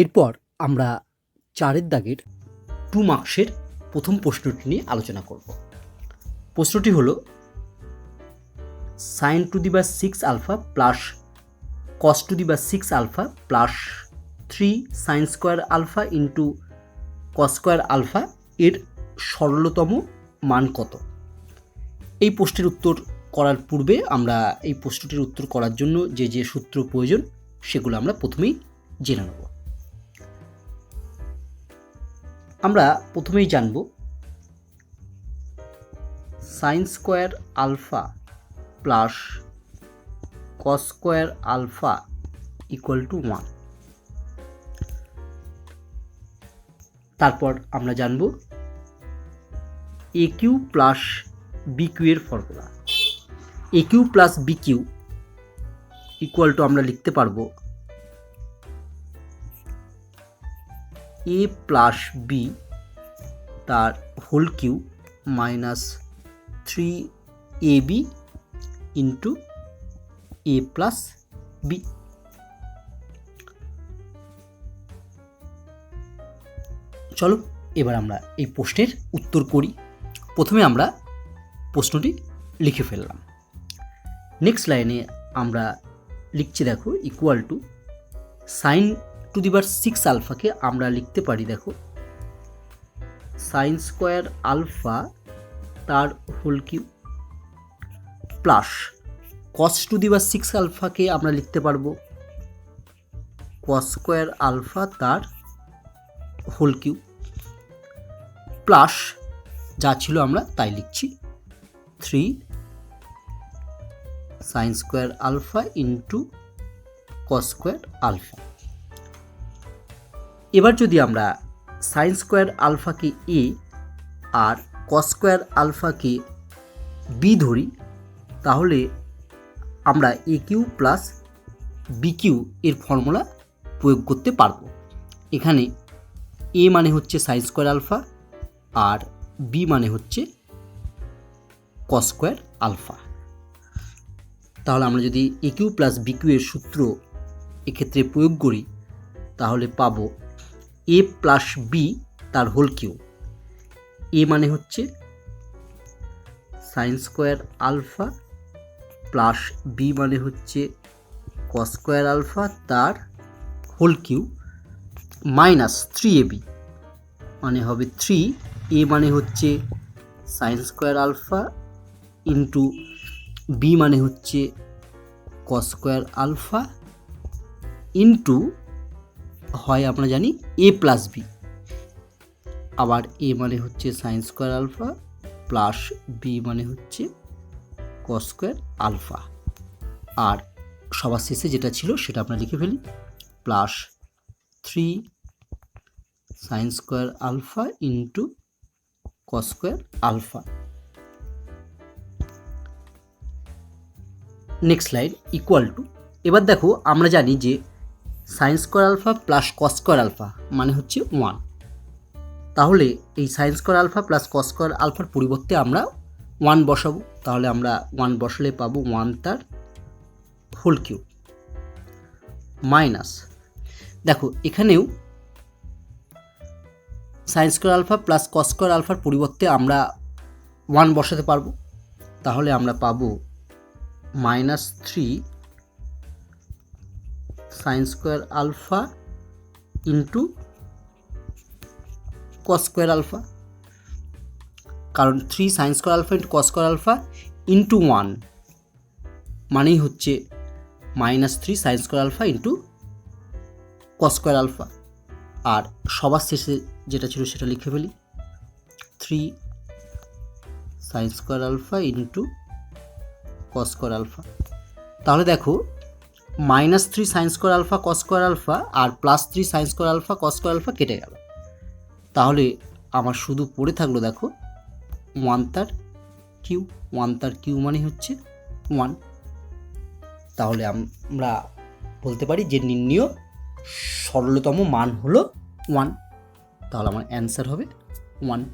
এরপর আমরা চারের দাগের টু মার্কসের প্রথম প্রশ্নটি নিয়ে আলোচনা করব। প্রশ্নটি হলো sine to the power six alpha plus cos to the power six alpha plus three sine square alpha into cos square alpha এর সরলতম মান কত? এই প্রশ্নের উত্তর করার পূর্বে আমরা এই প্রশ্নটির উত্তর করার জন্য যে যে সূত্র প্রয়োজন সেগুলো আমরা প্রথমেই জেনে নেব। আমরা প্রথমেই জানব sine square alpha plus cos square alpha equal to one তারপর আমরা জানব a cube plus b cube এর formula a cube plus b cube equal to আমরা লিখতে পারব এ প্লাস বি তার whole cube minus three a b into a plus b চলো, এবার আমরা এই প্রশ্নের উত্তর করি। প্রথমে আমরা প্রশ্নটি লিখে ফেললাম। নেক্সট লাইনে আমরা লিখছি, দেখো equal to sine to the power six আলফাকে আমরা লিখতে পারি, দেখো। সাইন স্কোয়ার আলফা তার whole cube plus cos to the power six আলফাকে আমরা লিখতে পারব। কস স্কোয়ার আলফা তার হোল কিউ প্লাস যা ছিল আমরা তাই লিখছি। Three sine square alpha into cos square alpha. এবার যদি আমরা সাইন স্কোয়ার আলফাকে এ আর কস স্কোয়ার আলফাকে বি ধরি, তাহলে আমরা a cube plus b cube এর ফর্মুলা প্রয়োগ করতে পারব। এখানে এ মানে হচ্ছে সাইন স্কোয়ার আলফা আর বি মানে হচ্ছে কস স্কোয়ার আলফা তাহলে আমরা যদি a cube plus b cube এর সূত্র এক্ষেত্রে প্রয়োগ করি, তাহলে পাবো এ প্লাস বি তার হোল কিউ এ মানে হচ্ছে sine square alpha plus b মানে হচ্ছে কস স্কোয়ার আলফা তার whole cube minus three a b মানে হবে থ্রি এ মানে হচ্ছে sine square alpha into b মানে হচ্ছে কস স্কোয়ার আলফা ইন্টু হয় আমরা জানি এ প্লাস বি আবার এ মানে হচ্ছে sine square alpha plus b মানে হচ্ছে কস স্কোয়ার আলফা আর সবার শেষে যেটা ছিল সেটা আমরা লিখে ফেলি। Plus three sine square alpha into cos square alpha next line equal to এবার দেখো, আমরা জানি যে sine square alpha plus cos square alpha মানে হচ্ছে ওয়ান তাহলে এই sine square alpha plus cos square আলফার পরিবর্তে আমরা ওয়ান বসাবো। তাহলে আমরা ওয়ান বসালে পাবো ওয়ান তার হোল কিউব মাইনাস দেখো, এখানেও sine square alpha plus cos square আলফার পরিবর্তে আমরা ওয়ান বসাতে পারব। তাহলে আমরা পাবো minus three sine square alpha into cos square alpha কারণ three sine square alpha into cos square alpha into one মানেই হচ্ছে minus three sine square alpha into cos square alpha আর সবার শেষে যেটা ছিল সেটা লিখে ফেলি। Three sine square alpha into cos square alpha তাহলে দেখো minus three sine square alpha cos square alpha আর plus three sine square alpha cos square alpha কেটে গেল। তাহলে আমার শুধু পড়ে থাকল দেখো ওয়ান তার কিউ ওয়ান তার কিউ মানে হচ্ছে ওয়ান তাহলে আমরা বলতে পারি যে নির্ণীয় সরলতম মান হলো ওয়ান তাহলে আমার অ্যান্সার হবে ওয়ান